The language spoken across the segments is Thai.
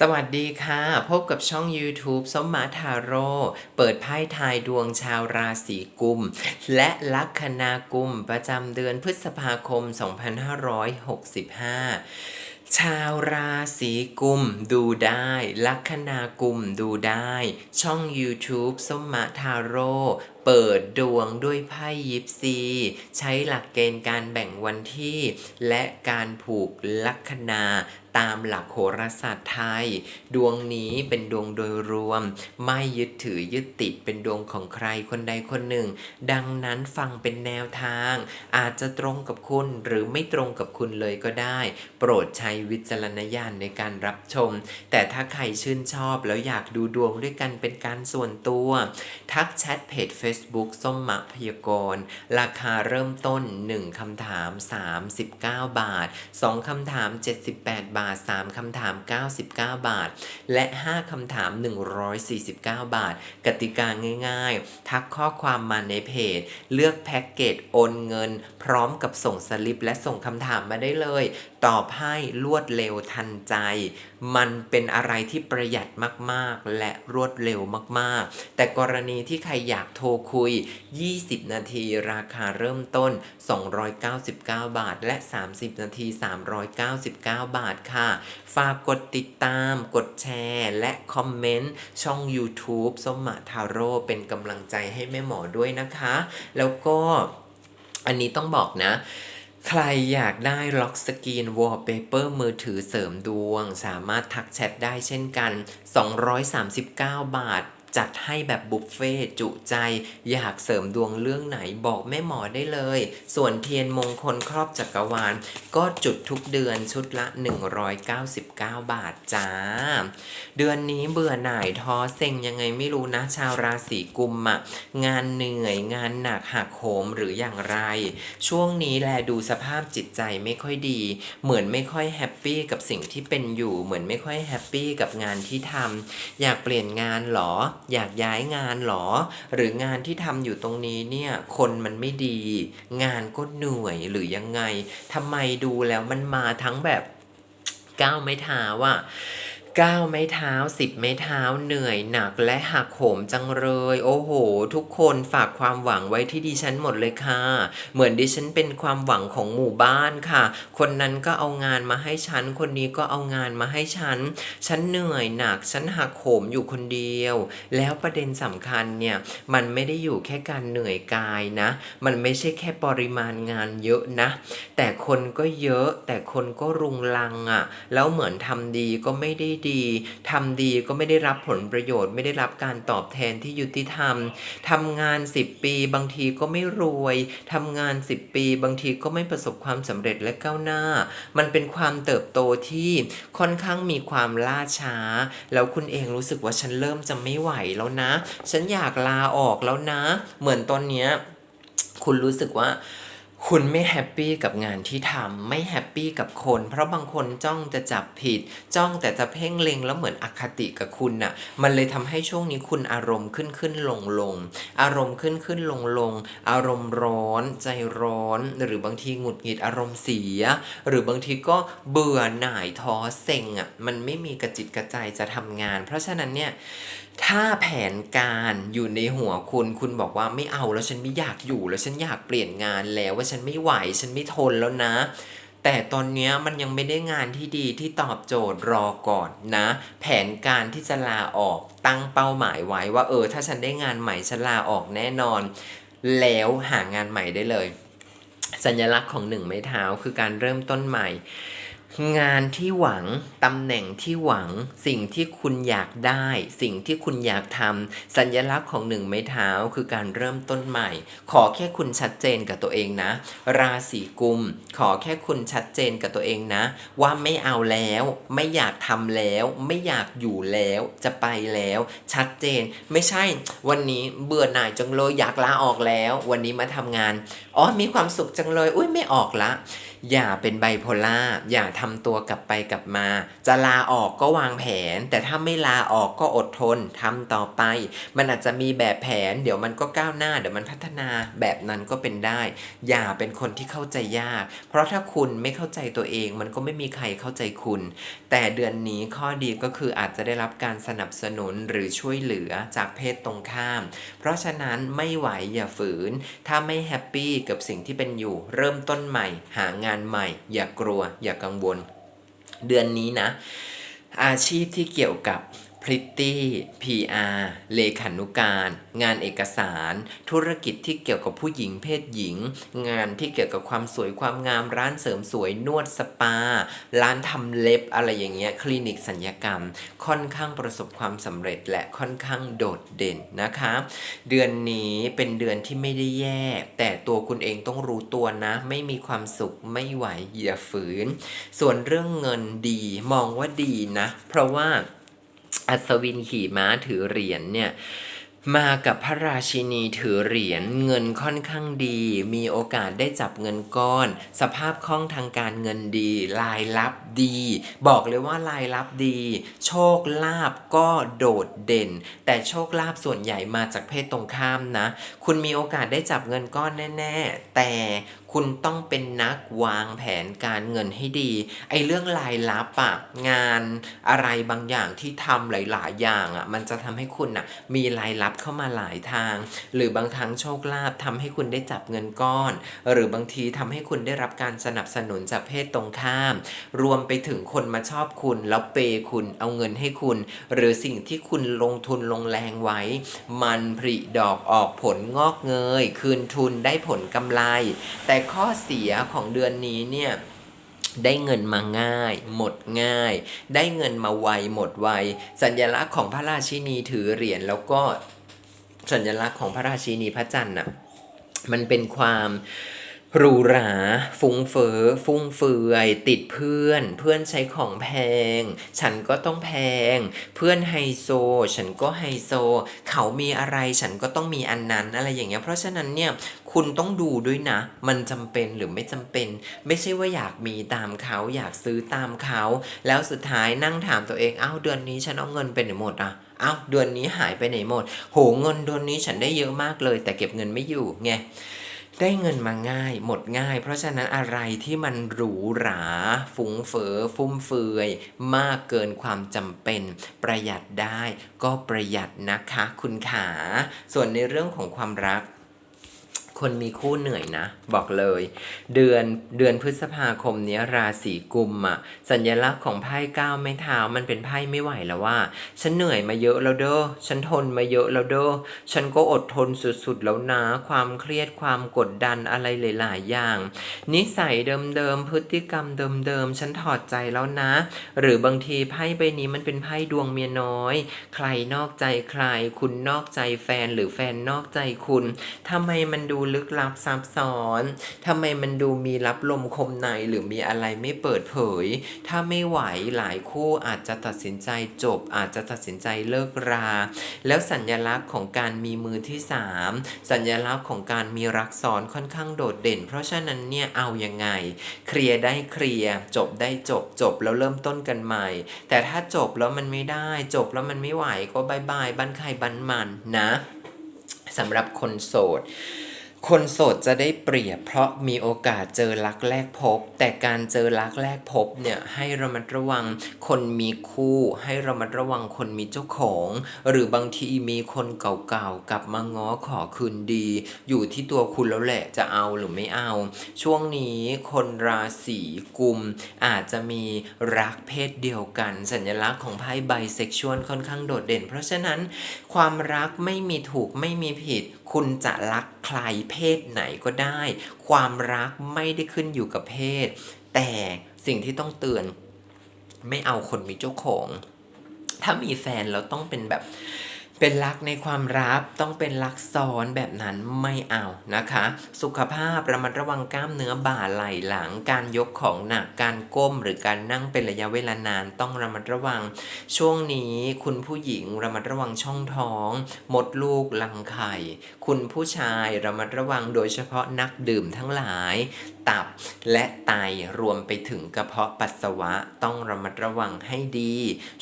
สวัสดีค่ะ พบกับช่อง YouTube สมมาทาโร่เปิดไพ่ทายดวงชาวราศีกุม และลัคนากุมประจำเดือนพฤษภาคม 2565ชาวราศีกุมดูได้ ลัคนากุมดูได้ ช่อง YouTube สมมาทาโร่เปิดดวงด้วยไพ่ยิปซี ใช้หลักเกณฑ์การแบ่งวันที่ และการผูกลัคนา ตามหลักโหราศาสตร์ไทย ดวงนี้เป็นดวงโดยรวม ไม่ยึดถือยึดติดเป็นดวงของใครคนใดคนหนึ่ง ดังนั้นฟังเป็นแนวทาง อาจจะตรงกับคุณหรือไม่ตรงกับคุณเลยก็ได้ โปรดใช้วิจารณญาณในการรับชม แต่ถ้าใครชื่นชอบแล้วอยากดูดวงด้วยกันเป็นการส่วนตัว ทักแชทเพจ Facebook ส้มหมะพยากรณ์ราคาเริ่มต้น 1คำถาม 39 บาท 2คำถาม 78 บาท3คำถาม 99 บาท และ 5คำถาม 149 บาท กติกาง่าย ๆ ทักข้อความมาในเพจ เลือกแพ็กเกจโอนเงิน พร้อมกับส่งสลิปและส่งคำถามมาได้เลยตอบให้รวดเร็วทันใจ มันเป็นอะไรที่ประหยัดมากๆ และรวดเร็วมากๆ แต่กรณีที่ใครอยากโทรคุย 20 นาทีราคาเริ่มต้น 299 บาท และ 30 นาที 399 บาทค่ะ ฝากกดติดตาม กดแชร์ และคอมเมนต์ ช่อง YouTube ส้มมาทาโร่เป็นกำลังใจให้แม่หมอด้วยนะคะ แล้วก็อันนี้ต้องบอกนะ ใครอยากได้ล็อกสกรีนวอลเปเปอร์มือถือเสริมดวง สามารถทักแชทได้เช่นกัน 239 บาท จัดให้แบบบุฟเฟ่ต์จุใจ อยากเสริมดวงเรื่องไหนบอกแม่หมอได้เลย ส่วนเทียนมงคลครอบจักรวาล ก็จุดทุกเดือนชุดละ 199 บาทจ้า เดือนนี้เบื่อหน่ายท้อเซ็งยังไงไม่รู้นะชาวราศีกุมอะงานเหนื่อยงานหนักหักโหมหรืออย่างไร ช่วงนี้แลดูสภาพจิตใจไม่ค่อยดี เหมือนไม่ค่อยแฮปปี้กับสิ่งที่เป็นอยู่ เหมือนไม่ค่อยแฮปปี้กับงานที่ทำอยากเปลี่ยนงานเหรออยากย้ายงานเหรอ หรืองานที่ทำอยู่ตรงนี้เนี่ย คนมันไม่ดี งานก็เหนื่อยหรือยังไงทำไมดูแล้วมันมาทั้งแบบก้าวไม่ท้าอะ ก้าวไม้เท้าสิบไม้เท้าเหนื่อยหนักและหักโหมจังเลย โอ้โห ทุกคนฝากความหวังไว้ที่ดิฉันหมดเลยค่ะ เหมือนดิฉันเป็นความหวังของหมู่บ้านค่ะ คนนั้นก็เอางานมาให้ฉัน คนนี้ก็เอางานมาให้ฉัน ฉันเหนื่อยหนัก ฉันหักโหมอยู่คนเดียว แล้วประเด็นสำคัญเนี่ย มันไม่ได้อยู่แค่การเหนื่อยกายนะ มันไม่ใช่แค่ปริมาณงานเยอะนะ แต่คนก็เยอะ แต่คนก็รุงรังอะ่ะ แล้วเหมือนทำดีก็ไม่ได้ดีทำดีก็ไม่ได้รับผลประโยชน์ ไม่ได้รับการตอบแทนที่ยุติธรรมทำงาน 10 ปี บางทีก็ไม่รวยทำงาน 10 ปี บางทีก็ไม่ประสบความสำเร็จและก้าวหน้า มันเป็นความเติบโตที่ค่อนข้างมีความล่าช้า แล้วคุณเองรู้สึกว่าฉันเริ่มจะไม่ไหวแล้วนะ ฉันอยากลาออกแล้วนะ เหมือนตอนเนี้ยคุณรู้สึกว่า คุณไม่แฮปปี้กับงานที่ทำไม่แฮปปี้กับคน เพราะบางคนจ้องจะจับผิด จ้องแต่จะเพ่งเล็งแล้วเหมือนอคติกับคุณน่ะ มันเลยทำให้ช่วงนี้คุณอารมณ์ขึ้นขึ้นลงลงอารมณ์ขึ้นขึ้นลงลงอารมณ์ร้อน ใจร้อน หรือบางทีหงุดหงิดอารมณ์เสีย หรือบางทีก็เบื่อหน่ายท้อเซ็งอะมันไม่มีกระจิตกระใจจะทำงาน เพราะฉะนั้นเนี่ย ถ้าแผนการอยู่ในหัวคุณ คุณบอกว่าไม่เอาแล้วฉันไม่อยากอยู่แล้วฉันอยากเปลี่ยนงานแล้วว่าฉันไม่ไหวฉันไม่ทนแล้วนะ แต่ตอนนี้มันยังไม่ได้งานที่ดีที่ตอบโจทย์รอก่อนนะ แผนการที่จะลาออกตั้งเป้าหมายไว้ว่า เออ ถ้าฉันได้งานใหม่ฉันลาออกแน่นอน แล้วหางานใหม่ได้เลย สัญลักษณ์ของหนึ่งไม้เท้าคือการเริ่มต้นใหม่ งานที่หวังตำแหน่งที่หวัง สิ่งที่คุณอยากได้ สิ่งที่คุณอยากทำสัญลักษณ์ของหนึ่งไม้เท้าคือการเริ่มต้นใหม่ ขอแค่คุณชัดเจนกับตัวเองนะ ราศีกุม ขอแค่คุณชัดเจนกับตัวเองนะ ว่าไม่เอาแล้ว ไม่อยากทำแล้ว ไม่อยากอยู่แล้ว จะไปแล้ว ชัดเจน ไม่ใช่ วันนี้เบื่อหน่ายจังเลยอยากลาออกแล้ว วันนี้มาทำงานอ๋อมีความสุขจังเลย อุ้ยไม่ออกละ อย่าเป็นไบโพล่าอย่าทำตัวกลับไปกลับมา จะลาออกก็วางแผน แต่ถ้าไม่ลาออกก็อดทนทำต่อไป มันอาจจะมีแบบแผน เดี๋ยวมันก็ก้าวหน้า เดี๋ยวมันพัฒนาแบบนั้นก็เป็นได้ อย่าเป็นคนที่เข้าใจยาก เพราะถ้าคุณไม่เข้าใจตัวเอง มันก็ไม่มีใครเข้าใจคุณ แต่เดือนนี้ข้อดีก็คืออาจจะได้รับการสนับสนุนหรือช่วยเหลือจากเพศตรงข้าม เพราะฉะนั้นไม่ไหวอย่าฝืน ถ้าไม่แฮปปี้กับสิ่งที่เป็นอยู่ เริ่มต้นใหม่หางานานใหม่ อย่ากลัว อย่ากังวล เดือนนี้นะ อาชีพที่เกี่ยวกับ พริตตี้ PR เลขานุการ งานเอกสาร ธุรกิจที่เกี่ยวกับผู้หญิงเพศหญิง งานที่เกี่ยวกับความสวยความงามร้านเสริมสวยนวดสปา ร้านทำเล็บอะไรอย่างเงี้ยคลินิกสัญญกรรม ค่อนข้างประสบความสำเร็จและค่อนข้างโดดเด่นนะคะ เดือนนี้เป็นเดือนที่ไม่ได้แย่ แต่ตัวคุณเองต้องรู้ตัวนะ ไม่มีความสุขไม่ไหวอย่าฝืน ส่วนเรื่องเงินดีมองว่าดีนะ เพราะว่า อัศวินขี่ม้าถือเหรียญเนี่ยมากับพระราชินีถือเหรียญเงินค่อนข้างดี มีโอกาสได้จับเงินก้อน สภาพคล่องทางการเงินดีรายรับ ดี บอกเลยว่ารายรับดี โชคลาภก็โดดเด่น แต่โชคลาภส่วนใหญ่มาจากเพศตรงข้ามนะ คุณมีโอกาสได้จับเงินก้อนแน่ ๆ แต่คุณต้องเป็นนักวางแผนการเงินให้ดี ไอ้เรื่องรายรับอะงานอะไรบางอย่างที่ทำหลาย ๆ อย่างอะมันจะทำให้คุณอะมีรายรับเข้ามาหลายทาง หรือบางครั้งโชคลาภทำให้คุณได้จับเงินก้อน หรือบางทีทำให้คุณได้รับการสนับสนุนจากเพศตรงข้าม รวมไปถึงคนมาชอบคุณ แล้วเปย์คุณเอาเงินให้คุณ หรือสิ่งที่คุณลงทุนลงแรงไว้ มันผลิดอกออกผลงอกเงย คืนทุนได้ผลกำไร แต่ข้อเสียของเดือนนี้เนี่ยได้เงินมาง่าย หมดง่าย ได้เงินมาไวหมดไว สัญลักษณ์ของพระราชินีถือเหรียญแล้วก็สัญลักษณ์ของพระราชินีพระจันทร์น่ะมันเป็นความ หรูหราฟุ้งเฟ้อฟุ่มเฟือย ติดเพื่อน เพื่อนใช้ของแพง ฉันก็ต้องแพง เพื่อนไฮโซ ฉันก็ไฮโซ เขามีอะไรฉันก็ต้องมีอันนั้นอะไรอย่างเงี้ยเพราะฉะนั้นเนี่ยคุณต้องดูด้วยนะ มันจำเป็นหรือไม่จำเป็น ไม่ใช่ว่าอยากมีตามเขาอยากซื้อตามเขา แล้วสุดท้ายนั่งถามตัวเองอ้าวเดือนนี้ฉันเอาเงินไปไหนหมดอะอ้าวเดือนนี้หายไปไหนหมด โหเงินเดือนนี้ฉันได้เยอะมากเลย แต่เก็บเงินไม่อยู่ไง ได้เงินมาง่าย หมดง่าย เพราะฉะนั้นอะไรที่มันหรูหราฟุ้งเฟอ้อฟุ่มเฟือย มากเกินความจำเป็น ประหยัดได้ก็ประหยัดนะคะคุณขา ส่วนในเรื่องของความรัก คนมีคู่เหนื่อยนะ บอกเลย เดือนเดือนพฤษภาคมนี้ราศีกุมอะสัญลักษณ์ของไพ่ก้าวไม้เท้ามันเป็นไพ่ไม่ไหวแล้วว่า ฉันเหนื่อยมาเยอะแล้วเด้อฉันทนมาเยอะแล้วเด้อฉันก็อดทนสุดๆแล้วนะความเครียดความกดดันอะไรหลายๆอย่าง นิสัยเดิมๆพฤติกรรมเดิมๆฉันถอดใจแล้วนะ หรือบางทีไพ่ใบนี้มันเป็นไพ่ดวงเมียน้อย ใครนอกใจใคร คุณนอกใจแฟนหรือแฟนนอกใจคุณทำไมมันดูลึกลับซับซ้อนทำไมมันดูมีรับลมคมในหรือมีอะไรไม่เปิดเผย ถ้าไม่ไหวหลายคู่อาจจะตัดสินใจจบ อาจจะตัดสินใจเลิกรา แล้วสัญญลักษณ์ของการมีมือที่สามสัญญลักษณ์ของการมีรักซ้อนค่อนข้างโดดเด่น เพราะฉะนั้นเนี่ยเอายังไง เคลียร์ได้เคลียร์จบได้จบจบแล้วเริ่มต้นกันใหม่ แต่ถ้าจบแล้วมันไม่ได้จบแล้วมันไม่ไหวก็บายบายบ้านใครบ้านมันนะสำหรับคนโสด คนโสดจะได้เปรียบเพราะมีโอกาสเจอรักแรกพบ แต่การเจอรักแรกพบเนี่ยให้ระมัดระวังคนมีคู่ ให้ระมัดระวังคนมีเจ้าของ หรือบางทีมีคนเก่าๆกลับมาง้อขอคืนดี อยู่ที่ตัวคุณแล้วแหละจะเอาหรือไม่เอา ช่วงนี้คนราศีกุม อาจจะมีรักเพศเดียวกัน สัญลักษณ์ของไพ่ไบเซ็กชวลค่อนข้างโดดเด่น เพราะฉะนั้นความรักไม่มีถูกไม่มีผิด คุณจะรักใครเพเพศไหนก็ได้ ความรักไม่ได้ขึ้นอยู่กับเพศ แต่สิ่งที่ต้องเตือนไม่เอาคนมีเจ้าของ ถ้ามีแฟนเราต้องเป็นแบบ เป็นรักในความรักต้องเป็นรักซ้อนแบบนั้นไม่เอานะคะ สุขภาพระมัดระวังกล้ามเนื้อบ่าไหล่หลัง การยกของหนักการก้ม หรือการนั่งเป็นระยะเวลานานต้องระมัดระวัง ช่วงนี้คุณผู้หญิงระมัดระวังช่องท้อง มดลูกรังไข่ คุณผู้ชายระมัดระวังโดยเฉพาะนักดื่มทั้งหลาย ตับ และไตรวมไปถึงกระเพาะปัสสาวะต้องระมัดระวังให้ดี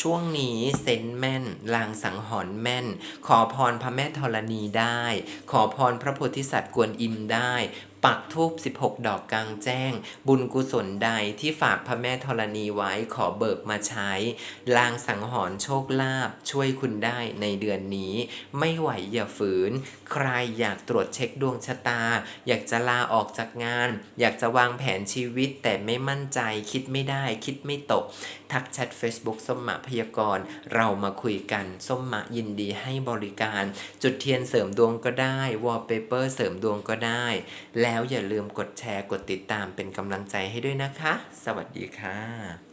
ช่วงนี้เซนแม่น ลางสังหรณ์แม่น ขอพรพระแม่ธรณีได้ ขอพรพระโพธิสัตว์กวนอิมได้ ปักทูบ16 ดอกกลางแจ้ง บุญกุศลใดที่ฝากพระแม่ธรณีไว้ขอเบิกมาใช้ ลางสังหรณ์โชคลาภช่วยคุณได้ในเดือนนี้ ไม่ไหวอย่าฝืน ใครอยากตรวจเช็คดวงชะตา อยากจะลาออกจากงาน อยากจะวางแผนชีวิตแต่ไม่มั่นใจคิดไม่ได้คิดไม่ตก ทักแชท Facebook ส้มหมาพยากรณ์เรามาคุยกันส้มหมายินดีให้บริการ จุดเทียนเสริมดวงก็ได้วอลเปเปอร์เสริมดวงก็ได้ และแล้วอย่าลืมกดแชร์กดติดตามเป็นกำลังใจให้ด้วยนะคะ สวัสดีค่ะ